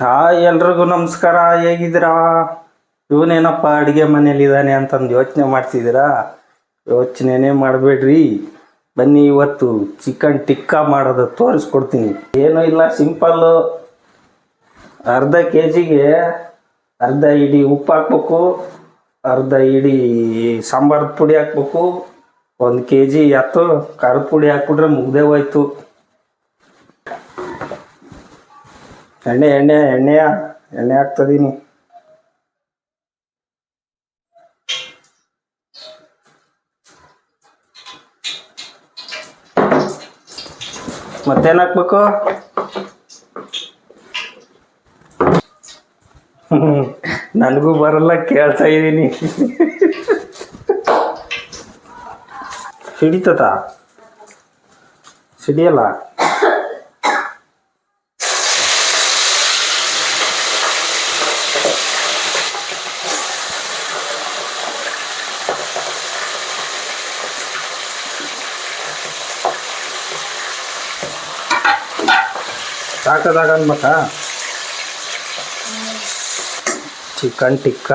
Hi ಎಲ್ರಿಗೂ ನಮಸ್ಕಾರ, ಹೇಗಿದ್ದೀರಾ? ಇವನೇನಪ್ಪ ಅಡುಗೆ ಮನೇಲಿದ್ದಾನೆ ಅಂತಂದು ಯೋಚನೆ ಮಾಡ್ತಿದ್ದೀರಾ? ಯೋಚನೆನೇ ಮಾಡಬೇಡ್ರಿ. ಬನ್ನಿ ಇವತ್ತು ಚಿಕನ್ ಟಿಕ್ಕಾ ಮಾಡೋದು ತೋರಿಸ್ಕೊಡ್ತೀನಿ. ಏನೂ ಇಲ್ಲ ಸಿಂಪಲ್ಲು ಅರ್ಧ ಕೆ ಜಿಗೆ ಅರ್ಧ ಇಡೀ ಉಪ್ಪು ಹಾಕ್ಬೇಕು, ಅರ್ಧ ಇಡೀ ಸಾಂಬಾರದ ಪುಡಿ ಹಾಕ್ಬೇಕು, ಒಂದು ಕೆ ಜಿ ಎತ್ತು ಖಾರದ ಪುಡಿ ಹಾಕ್ಬಿಟ್ರೆ ಮುಗ್ದೇ ಹೋಯ್ತು. ಎಣ್ಣೆ ಎಣ್ಣೆ ಎಣ್ಣೆಯ ಎಣ್ಣೆ ಹಾಕ್ತದೀನಿ ಮತ್ತೇನ್ ಹಾಕ್ಬೇಕು? ನನಗೂ ಬರಲ್ಲ ಕೇಳ್ತಾ ಇದ್ದೀನಿ. ಸಿಡಿತದ ಸಿಡಿಯಲ್ಲ? ಸಾಕದಾಗ ಅನ್ಬೇಕಾ? Chicken tikka.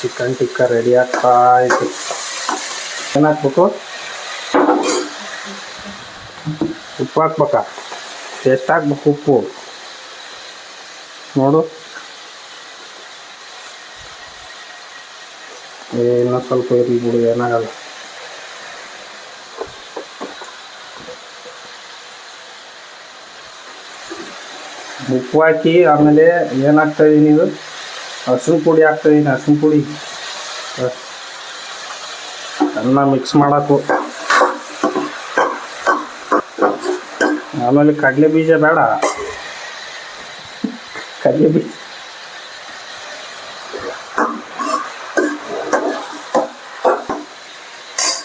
Chicken tikka ready ಆಗ್ತಾ ಇತ್ತು ಏನು ಹಾಕ್ಬೇಕು ಉಪ್ಪು ಹಾಕ್ಬೇಕಾ? ಎಷ್ಟು ಹಾಕ್ಬೇಕು ಉಪ್ಪು. ನೋಡು. ಏನೋ ಸ್ವಲ್ಪ ಇರಲಿ ಬಿಡು, ಏನಾಗಲ್ಲ. ಉಪ್ಪು ಹಾಕಿ ಆಮೇಲೆ ಏನು ಹಾಕ್ತಾ ಇದೀನಿ ಇದು ಅರ್ಶಿನ ಪುಡಿ ಹಾಕ್ತಾಯಿದ್ದೀನಿ ಹಸಿರು ಪುಡಿ ಅನ್ನ ಮಿಕ್ಸ್ ಮಾಡಾಕು. ಆಮೇಲೆ ಕಡಲೆ ಬೀಜ ಬೇಡ. ಕಡಲೆ ಬೀಜ.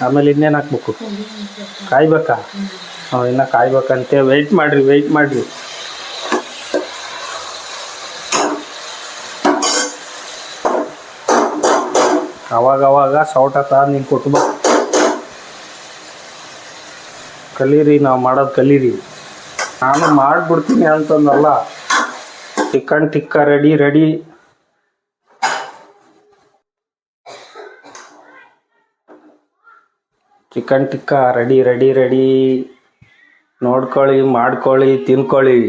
ಆಮೇಲೆ ಇನ್ನೇನು ಹಾಕ್ಬೇಕು? ಕಾಯ್ಬೇಕಾ? ಹಾಂ, ಇನ್ನು ಕಾಯ್ಬೇಕಂತೆ. ವೆಯ್ಟ್ ಮಾಡಿರಿ ವೆಯ್ಟ್ ಮಾಡಿರಿ. ಅವಾಗ ಅವಾಗ ಸೌಟ ನೀನು ಕುಟುಂಬ ಕಲೀರಿ, ನಾವು ಮಾಡೋದು ಕಲೀರಿ. ನಾನು ಮಾಡಿಬಿಡ್ತೀನಿ ಅಂತಂದಲ್ಲ. Chicken tikka ready ready chicken tikka ready ready ready ನೋಡ್ಕೊಳ್ಳಿ, ಮಾಡ್ಕೊಳ್ಳಿ, ತಿನ್ಕೊಳ್ಳಿ.